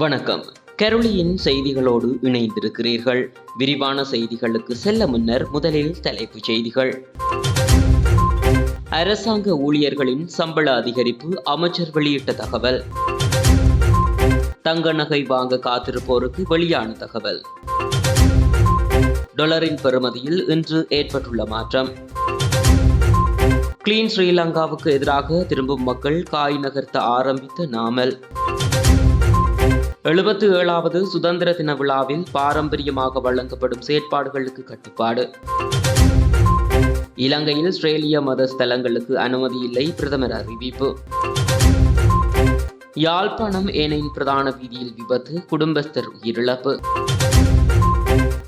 வணக்கம். கரோலியின் செய்திகளோடு இணைந்திருக்கிறீர்கள். விரிவான செய்திகளுக்கு செல்ல முன்னர் முதலில் தலைப்புச் செய்திகள். அரசாங்க ஊழியர்களின் சம்பள அதிகரிப்பு அமைச்சர் வெளியிட்ட தகவல். தங்க நகை வாங்க காத்திருப்போருக்கு வெளியான தகவல். டொலரின் பெறுமதியில் இன்று ஏற்பட்டுள்ள மாற்றம். கிளீன் ஸ்ரீலங்காவுக்கு எதிராக திரும்பும் மக்கள் காய் நகர்த்த ஆரம்பித்த நாமல். எழுபத்து ஏழாவது சுதந்திர தின விழாவில் பாரம்பரியமாக வழங்கப்படும் செயற்பாடுகளுக்கு கட்டுப்பாடு. இலங்கையில் ஆஸ்திரேலிய மத ஸ்தலங்களுக்கு அனுமதி இல்லை பிரதமர் அறிவிப்பு. யாழ்ப்பாணம் ஏனையின் பிரதான வீதியில் விபத்து குடும்பஸ்தர் உயிரிழப்பு.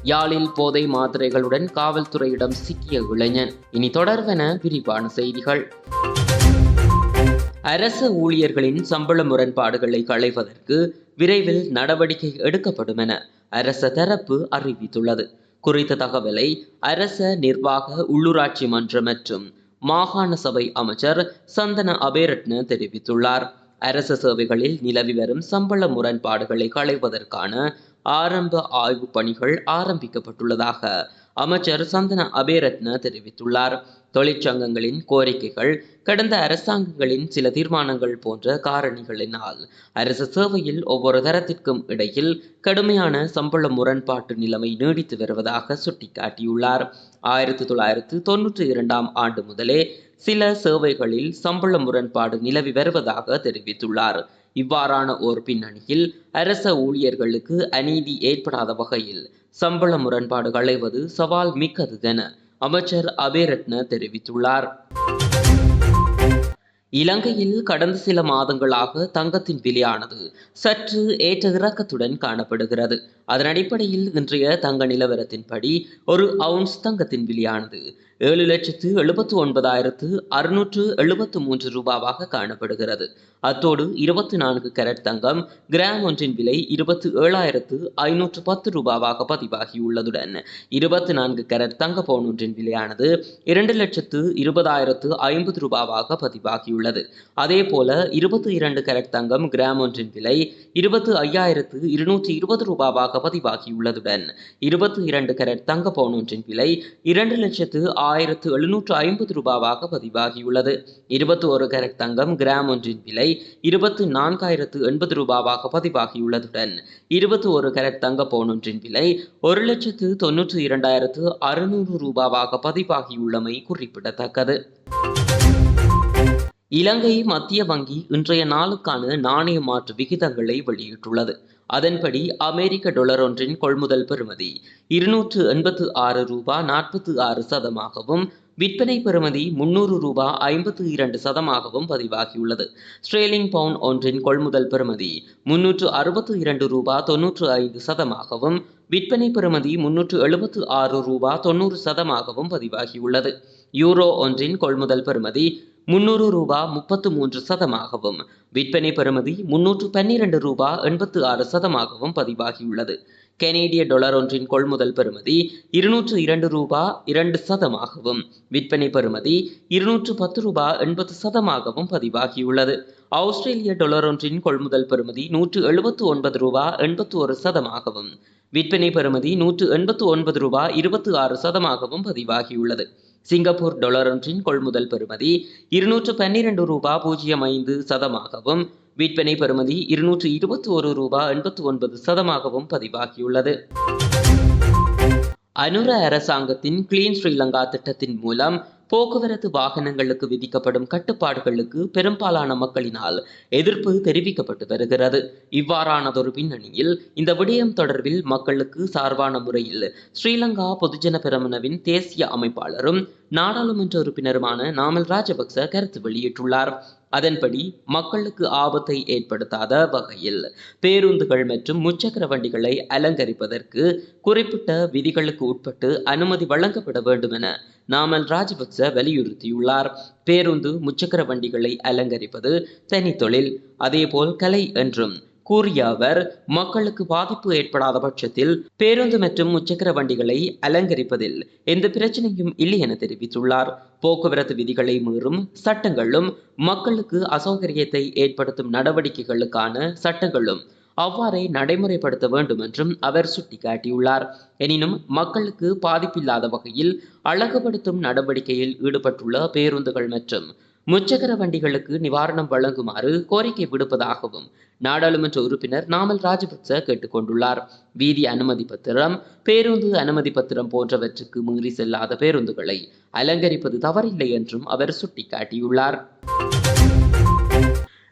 யாழில் போதை மாத்திரைகளுடன் காவல்துறையிடம் சிக்கிய இளைஞன். இனி தொடர்வென விரிவான செய்திகள். அரசு ஊழியர்களின் சம்பள முரண்பாடுகளை களைவதற்கு விரைவில் நடவடிக்கை எடுக்கப்படும் என அரச தரப்பு அறிவித்துள்ளது. குறித்த தகவலை அரச நிர்வாக உள்ளூராட்சி மன்ற மற்றும் மாகாண சபை அமைச்சர் சந்தன அபேரட்ன தெரிவித்துள்ளார். அரச சேவைகளில் நிலவி வரும் சம்பள முரண்பாடுகளை களைவதற்கான ஆரம்ப ஆய்வு பணிகள் ஆரம்பிக்கப்பட்டுள்ளதாக அமைச்சர் சந்தன அபேரத்ன தெரிவித்துள்ளார். தொழிற்சங்கங்களின் கோரிக்கைகள் கடந்த அரசாங்கங்களின் சில தீர்மானங்கள் போன்ற காரணிகளினால் அரசு சேவையில் ஒவ்வொரு தரத்திற்கும் இடையில் கடுமையான சம்பள முரண்பாட்டு நிலைமை நீடித்து வருவதாக சுட்டிக்காட்டியுள்ளார். ஆயிரத்தி தொள்ளாயிரத்து தொன்னூற்றி இரண்டாம் ஆண்டு முதலே சில சேவைகளில் சம்பள முரண்பாடு நிலவி வருவதாக தெரிவித்துள்ளார். இவ்வாறான ஓர் பின்னணியில் அரச ஊழியர்களுக்கு அநீதி ஏற்படாத வகையில் சம்பள முரண்பாடு களைவது சவால் மிக்கது என அமைச்சர் அபேரட்ன தெரிவித்துள்ளார். இலங்கையில் கடந்த சில மாதங்களாக தங்கத்தின் விலையானது சற்று ஏற்ற இறக்கத்துடன் காணப்படுகிறது. அதன் அடிப்படையில் இன்றைய தங்க நிலவரத்தின்படி ஒரு அவுன்ஸ் தங்கத்தின் விலையானது ஏழு லட்சத்து எழுபத்து ஒன்பதாயிரத்து அறுநூற்று எழுபத்து மூன்று ரூபாவாக காணப்படுகிறது. அத்தோடு இருபத்தி நான்கு கேரட் தங்கம் கிராம் ஒன்றின் விலை இருபத்தி ஏழாயிரத்து ஐநூற்று பத்து ரூபாவாக பதிவாகியுள்ளதுடன் இருபத்தி நான்கு கேரட் தங்க பவுன் ஒன்றின் விலையானது இரண்டு லட்சத்து இருபதாயிரத்து ஐம்பது ரூபாவாக பதிவாகியுள்ளது. அதே போல இருபத்தி இரண்டு கேரட் தங்கம் கிராம் ஒன்றின் விலை இருபத்து ஐயாயிரத்து இருநூற்றி இருபது ரூபாவாக பதிவாகியுள்ளதுடன் இருபத்தி இரண்டு கேரட் தங்க பவுன் ஒன்றின் விலை இரண்டு லட்சத்து ஆயிரத்து எழுநூற்று ஐம்பது ரூபாவாக பதிவாகியுள்ளது. இருபத்தி ஒரு கேரட் தங்கம் கிராம் ஒன்றின் விலை இருபத்து நான்காயிரத்து எண்பது ரூபாவாக பதிவாகியுள்ளதுடன் இருபத்தி ஒரு கேரட் தங்க பவுன் ஒன்றின் விலை ஒரு லட்சத்து தொன்னூற்று இரண்டாயிரத்து அறுநூறு ரூபாவாக பதிவாகியுள்ளமை குறிப்பிடத்தக்கது. இலங்கை மத்திய வங்கி இன்றைய நாளுக்கான நாணய மாற்று விகிதங்களை வெளியிட்டுள்ளது. அதன்படி அமெரிக்க டொலர் ஒன்றின் கொள்முதல் பெறுமதி இருநூற்று எண்பத்து ஆறு ரூபா நாற்பத்து ஆறு சதமாகவும் விற்பனை பெறுமதி முன்னூறு ரூபா ஐம்பத்து இரண்டு சதமாகவும் பதிவாகியுள்ளது. ஸ்ட்ரேலிங் பவுண்ட் ஒன்றின் கொள்முதல் பெறுமதி முன்னூற்று அறுபத்து இரண்டு ரூபா தொன்னூற்று ஐந்து சதமாகவும் விற்பனை பெறுமதி முன்னூற்று எழுபத்து ஆறு ரூபா தொண்ணூறு சதமாகவும் பதிவாகியுள்ளது. யூரோ ஒன்றின் கொள்முதல் பெறுமதி முன்னூறு ரூபா முப்பத்து மூன்று சதமாகவும் விற்பனை பெறுமதி முன்னூற்று பன்னிரண்டு ரூபா எண்பத்து ஆறு சதமாகவும் பதிவாகியுள்ளது. கனேடிய டொலர் ஒன்றின் கொள்முதல் பெறுமதி இருநூற்று இரண்டு ரூபா இரண்டு சதமாகவும் விற்பனை பெறுமதி இருநூற்று பத்து ரூபா எண்பது சதமாகவும் பதிவாகியுள்ளது. ஆஸ்திரேலிய டொலர் ஒன்றின் கொள்முதல் பெறுமதி நூற்று எழுபத்து ஒன்பது ரூபா எண்பத்து ஒரு சதமாகவும் விற்பனை பெறுமதி நூற்று எண்பத்து ஒன்பது ரூபா இருபத்து ஆறு சதமாகவும் பதிவாகியுள்ளது. சிங்கப்பூர் டொலர் ஒன்றின் கொள்முதல் பெறுமதி இருநூற்று பன்னிரண்டு ரூபா பூஜ்ஜியம் ஐந்து சதமாகவும் விற்பனை பெறுமதி இருநூற்று இருபத்தி ஒரு ரூபா எண்பத்தி ஒன்பது சதமாகவும் பதிவாகியுள்ளது. அனுர அரசாங்கத்தின் கிளீன் ஸ்ரீலங்கா திட்டத்தின் மூலம் போக்குவரத்து வாகனங்களுக்கு விதிக்கப்படும் கட்டுப்பாடுகளுக்கு பெரும்பாலான மக்களினால் எதிர்ப்பு தெரிவிக்கப்பட்டு வருகிறது. இவ்வாறானதொரு பின்னணியில் இந்த விடயம் தொடர்பில் மக்களுக்கு சார்பான முறையில் ஸ்ரீலங்கா பொதுஜன பெரமுனவின் தேசிய அமைப்பாளரும் நாடாளுமன்ற உறுப்பினருமான நாமல் ராஜபக்ச கருத்து வெளியிட்டுள்ளார். அதன்படி மக்களுக்கு ஆபத்தை ஏற்படுத்தாத வகையில் பேருந்துகள் மற்றும் முச்சக்கர வண்டிகளை அலங்கரிப்பதற்கு குறிப்பிட்ட விதிகளுக்கு உட்பட்டு அனுமதி வழங்கப்பட வேண்டும் என நாமல் ராஜபக்ச வலியுறுத்தியுள்ளார். பேருந்து முச்சக்கர வண்டிகளை அலங்கரிப்பது தனி தொழில் அதேபோல் கலை என்றும் கூறிய அவர் மக்களுக்கு பாதிப்பு ஏற்படாத பட்சத்தில் பேருந்து மற்றும் முச்சக்கர வண்டிகளை அலங்கரிப்பதில் எந்த பிரச்சனையும் இல்லை என தெரிவித்துள்ளார். போக்குவரத்து விதிகளை மீறும் சட்டங்களும் மக்களுக்கு அசௌகரியத்தை ஏற்படுத்தும் நடவடிக்கைகளுக்கான சட்டங்களும் அவ்வாறே நடைமுறைப்படுத்த வேண்டும் என்றும் அவர் சுட்டிக்காட்டியுள்ளார். எனினும் மக்களுக்கு பாதிப்பில்லாத வகையில் அழகுபடுத்தும் நடவடிக்கையில் ஈடுபட்டுள்ள பேருந்துகள் மற்றும் முச்சக்கர வண்டிகளுக்கு நிவாரணம் வழங்குமாறு கோரிக்கை விடுப்பதாகவும் நாடாளுமன்ற உறுப்பினர் நாமல் ராஜபக்ச கேட்டுக்கொண்டுள்ளார் வீதி அனுமதி பத்திரம் பேருந்து அனுமதி பத்திரம் போன்றவற்றுக்கு மீறி செல்லாத பேருந்துகளை அலங்கரிப்பது தவறில்லை என்றும் அவர் சுட்டிக்காட்டியுள்ளார்.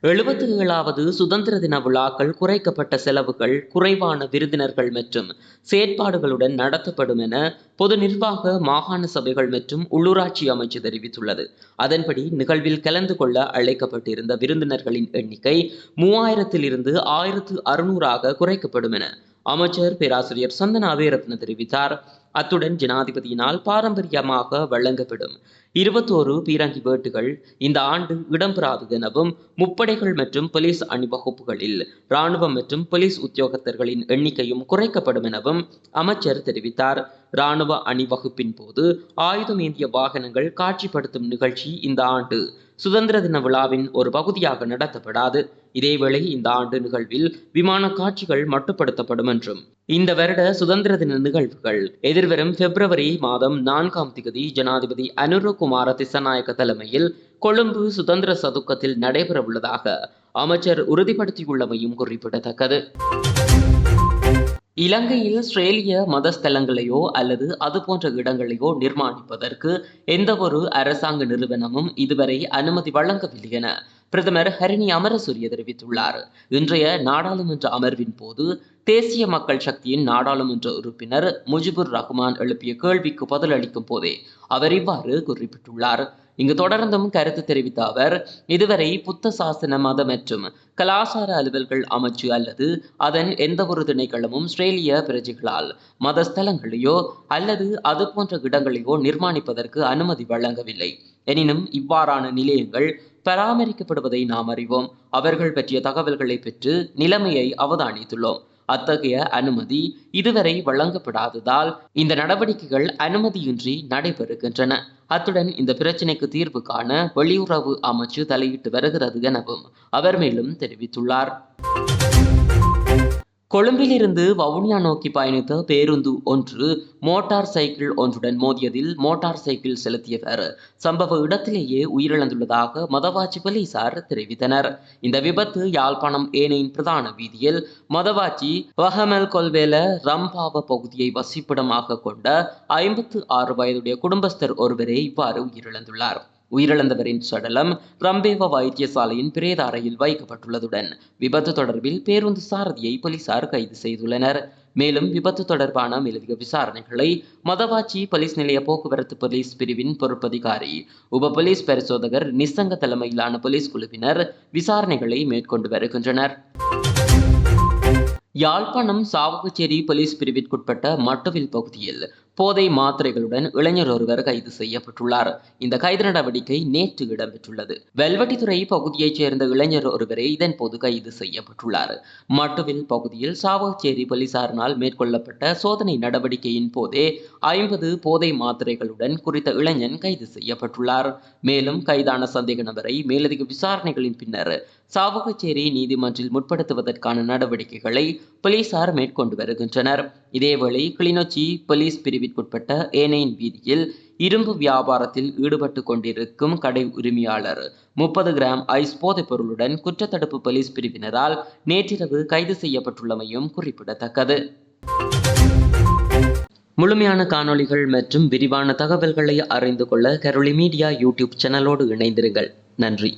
எழுபத்தி ஏழாவது சுதந்திர தின விழாக்கள் குறைக்கப்பட்ட செலவுகள் குறைவான விருந்தினர்கள் மற்றும் செயற்பாடுகளுடன் நடத்தப்படும் என பொது நிர்வாக மாகாண சபைகள் மற்றும் உள்ளூராட்சி அமைச்சு தெரிவித்துள்ளது. அதன்படி நிகழ்வில் கலந்து கொள்ள அழைக்கப்பட்டிருந்த விருந்தினர்களின் எண்ணிக்கை மூவாயிரத்தில் இருந்து ஆயிரத்து அறுநூறாக குறைக்கப்படும் என அமைச்சர் பேராசிரியர் சந்தன அபேரத்ன தெரிவித்தார். அத்துடன் ஜனாதிபதியினால் பாரம்பரியமாக வழங்கப்படும் இருபத்தோரு பீரங்கி வேட்டுகள் இந்த ஆண்டு இடம்பெறாது எனவும் முப்படைகள் மற்றும் போலீஸ் அணிவகுப்புகளில் இராணுவம் மற்றும் போலீஸ் உத்தியோகத்தர்களின் எண்ணிக்கையும் குறைக்கப்படும் எனவும் அமைச்சர் தெரிவித்தார். இராணுவ அணிவகுப்பின் போது ஆயுதம் ஏந்திய வாகனங்கள் காட்சிப்படுத்தும் நிகழ்ச்சி இந்த ஆண்டு சுதந்திர தின விழாவின் ஒரு பகுதியாக நடத்தப்படாது. இதேவேளை இந்த ஆண்டு நிகழ்வில் விமான காட்சிகள் மட்டுப்படுத்தப்படும் என்றும். இந்த வருட சுதந்திர தின நிகழ்வுகள் எதிர்வரும் பிப்ரவரி மாதம் நான்காம் திகதி ஜனாதிபதி அனுரகுமார திசநாயக்க தலைமையில் கொழும்பு சுதந்திர சதுக்கத்தில் நடைபெறவுள்ளதாக அமைச்சர் உறுதிப்படுத்தியுள்ளமையும் குறிப்பிடத்தக்கது. இலங்கையில் ஸ்ரேலிய மதஸ்தலங்களையோ அல்லது அது போன்ற இடங்களையோ நிர்மாணிப்பதற்கு எந்தவொரு அரசாங்க நிறுவனமும் இதுவரை அனுமதி வழங்கவில்லை என பிரதமர் ஹரிணி அமரசூரிய தெரிவித்துள்ளார். இன்றைய நாடாளுமன்ற அமர்வின் போது தேசிய மக்கள் சக்தியின் நாடாளுமன்ற உறுப்பினர் முஜிபுர் ரஹ்மான் எழுப்பிய கேள்விக்கு பதிலளிக்கும் போதே அவர் இவ்வாறு குறிப்பிட்டுள்ளார். இங்கு தொடர்ந்தும் கருத்து தெரிவித்த அவர் இதுவரை புத்த சாசன மத மற்றும் கலாசார அலுவல்கள் அமைச்சு அல்லது அதன் எந்த ஒரு திணைக்களமும் ஆஸ்திரேலிய பிரஜைகளால் மதஸ்தலங்களையோ அல்லது அது போன்ற இடங்களையோ நிர்மாணிப்பதற்கு அனுமதி வழங்கவில்லை. எனினும் இவ்வாறான நிலையங்கள் பராமரிக்கப்படுவதை நாம் அறிவோம். அவர்கள் பற்றிய தகவல்களை பெற்று நிலைமையை அவதானித்துள்ளோம். அத்தகைய அனுமதி இதுவரை வழங்கப்படாததால் இந்த நடவடிக்கைகள் அனுமதியின்றி நடைபெறுகின்றன. அத்துடன் இந்த பிரச்சினைக்கு தீர்வு காண வெளியுறவு அமைச்சு தலையிட்டு வருகிறது எனவும் அவர் மேலும் தெரிவித்துள்ளார். கொழும்பிலிருந்து வவுனியா நோக்கி பயணித்த பேருந்து ஒன்று மோட்டார் சைக்கிள் ஒன்றுடன் மோதியதில் மோட்டார் சைக்கிள் செலுத்தியவர். சம்பவ இடத்திலேயே உயிரிழந்துள்ளதாக மதவாச்சி போலீசார் தெரிவித்தனர். இந்த விபத்து யாழ்ப்பாணம் ஏனையின் பிரதான வீதியில் மதவாச்சி வஹமல் கொல்வேல ரம்பாவ பகுதியை வசிப்பிடமாக கொண்ட ஐம்பத்து ஆறு வயதுடைய குடும்பஸ்தர் ஒருவரே இவ்வாறு உயிரிழந்துள்ளார். உயிரிழந்தவரின் சடலம் ரம்பேவ வைத்தியசாலையின் பிரேத அறையில் வைக்கப்பட்டுள்ளதுடன் விபத்து தொடர்பில் பேருந்து சாரதியை போலீசார் கைது செய்துள்ளனர். மேலும் விபத்து தொடர்பான மேலதிக விசாரணைகளை மதவாச்சி போலீஸ் நிலைய போக்குவரத்து போலீஸ் பிரிவின் பொறுப்பதிகாரி உப போலீஸ் பரிசோதகர் நிசங்க தலைமையிலான போலீஸ் குழுவினர் விசாரணைகளை மேற்கொண்டு வருகின்றனர். யாழ்ப்பாணம் சாவகச்சேரி போலீஸ் பிரிவிற்குட்பட்ட மட்டுவில் பகுதியில் போதை மாத்திரைகளுடன் இளைஞர் ஒருவர் கைது செய்யப்பட்டுள்ளார். இந்த கைது நடவடிக்கை நேற்று இடம்பெற்றுள்ளது. வெல்வெட்டித்துறை பகுதியைச் சேர்ந்த இளைஞர் ஒருவரே இதன் போது கைது செய்யப்பட்டுள்ளார். மட்டுவில் பகுதியில் சாவகச்சேரி போலீசாரினால் மேற்கொள்ளப்பட்ட சோதனை நடவடிக்கையின் போதே ஐம்பது போதை மாத்திரைகளுடன் குறித்த இளைஞன் கைது செய்யப்பட்டுள்ளார். மேலும் கைதான சந்தேக நபரை மேலதிக விசாரணைகளின் பின்னர் சாவகச்சேரி நீதிமன்றில் முற்படுத்துவதற்கான நடவடிக்கைகளை போலீசார் மேற்கொண்டு வருகின்றனர். இதேவேளை கிளிநொச்சி போலீஸ் பிரிவிற்குட்பட்ட ஏனையின் வீதியில் இரும்பு வியாபாரத்தில் ஈடுபட்டு கொண்டிருக்கும் கடை உரிமையாளர் முப்பது கிராம் ஐஸ் போதைப் பொருளுடன் குற்றத்தடுப்பு போலீஸ் பிரிவினரால் நேற்றிரவு கைது செய்யப்பட்டுள்ளமையும் குறிப்பிடத்தக்கது. முழுமையான காணொளிகள் மற்றும் விரிவான தகவல்களை அறிந்து கொள்ள கரோலி மீடியா யூடியூப் சேனலோடு இணைந்திருங்கள். நன்றி.